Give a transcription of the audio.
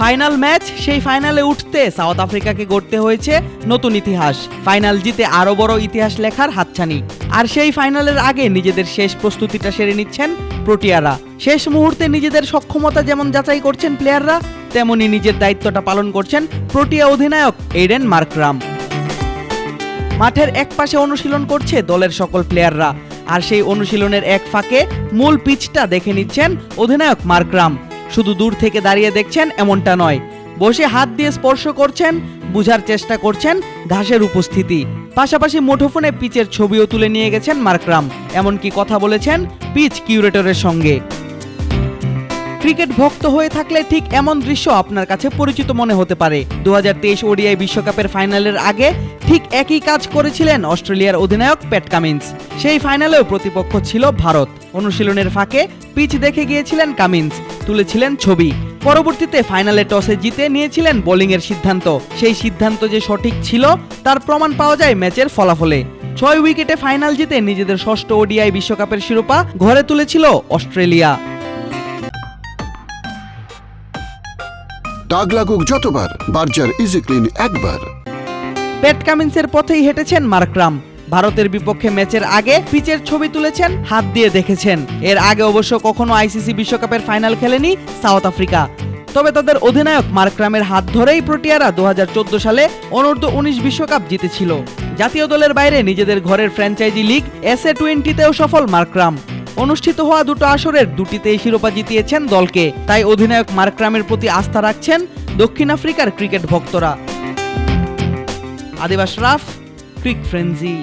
Final match, সেই ফাইনালে উঠতে সাউথ আফ্রিকাকে গড়তে হয়েছে নতুন ইতিহাস। ফাইনাল জিতে আরও বড় ইতিহাস লেখার হাতছানি। আর সেই ফাইনালের আগে নিজেদের শেষ প্রস্তুতিটা সেরে নিচ্ছেন প্রোটিয়ারা। শেষ মুহূর্তে নিজেদের সক্ষমতা যেমন যাচাই করছেন প্লেয়াররা, তেমনি নিজের দায়িত্বটা পালন করছেন প্রোটিয়া অধিনায়ক এইডেন মার্করাম। মাঠের এক পাশে অনুশীলন করছে দলের সকল প্লেয়াররা। আর সেই অনুশীলনের এক ফাঁকে মূল পিচটা দেখে নিচ্ছেন অধিনায়ক মার্করাম। শুধু দূর থেকে দাঁড়িয়ে দেখছেন এমনটা নয়। বসে হাত দিয়ে স্পর্শ করছেন, বুঝার চেষ্টা করছেন ঘাসের উপস্থিতি। পাশাপাশি মুঠোফোনে পিচের ছবিও তুলে নিয়ে গেছেন মার্করাম। এমনকি কথা বলেছেন পিচ কিউরেটরের সঙ্গে। ক্রিকেট ভক্ত হয়ে থাকলে ঠিক এমন দৃশ্য আপনার কাছে পরিচিত মনে হতে পারে। দু ওডিআই বিশ্বকাপের ফাইনালের আগে ঠিক একই কাজ করেছিলেন অস্ট্রেলিয়ার অধিনায়ক প্যাট কামিন্স। সেই ফাইনালেও প্রতিপক্ষ ছিল ভারত। অনুশীলনের ফাঁকে পিচ দেখে গিয়েছিলেন কামিন্স, তুলেছিলেন ছবি। পরবর্তীতে ফাইনালে টসে জিতে নিয়েছিলেন বোলিংয়ের সিদ্ধান্ত। সেই সিদ্ধান্ত যে সঠিক ছিল, তার প্রমাণ পাওয়া যায় ম্যাচের ফলাফলে। ছয় উইকেটে ফাইনাল জিতে নিজেদের ষষ্ঠ ওডিআই বিশ্বকাপের শিরোপা ঘরে তুলেছিল অস্ট্রেলিয়া। দাগ লাগুক যতবার, বার্জার ইজি ক্লিন একবার। পেট কামিন্সের পথেই হেঁটেছেন মার্করাম ভারতের বিপক্ষে ম্যাচের আগে পিচের ছবি তুলেছেন, হাত দিয়ে দেখেছেন। এর আগে অবশ্য কখনো আইসিসি বিশ্বকাপের ফাইনাল খেলেনি সাউথ আফ্রিকা। তবে তাদের অধিনায়ক মার্করামের হাত ধরেই প্রোটিয়ারা দু হাজার চোদ্দ সালে অনূর্ধ্ব উনিশ বিশ্বকাপ জিতেছিল। জাতীয় দলের বাইরে নিজেদের ঘরের ফ্র্যাঞ্চাইজি লিগ এস এ টোয়েন্টিতেও সফল মার্করাম অনুষ্ঠিত হওয়া দুটো আসরের দুটিতেই শিরোপা জিতিয়েছেন দলকে। তাই অধিনায়ক মার্করামের প্রতি আস্থা রাখছেন দক্ষিণ আফ্রিকার ক্রিকেট ভক্তরা। আদিবাস রাফ, ক্রিক ফ্রেন্জি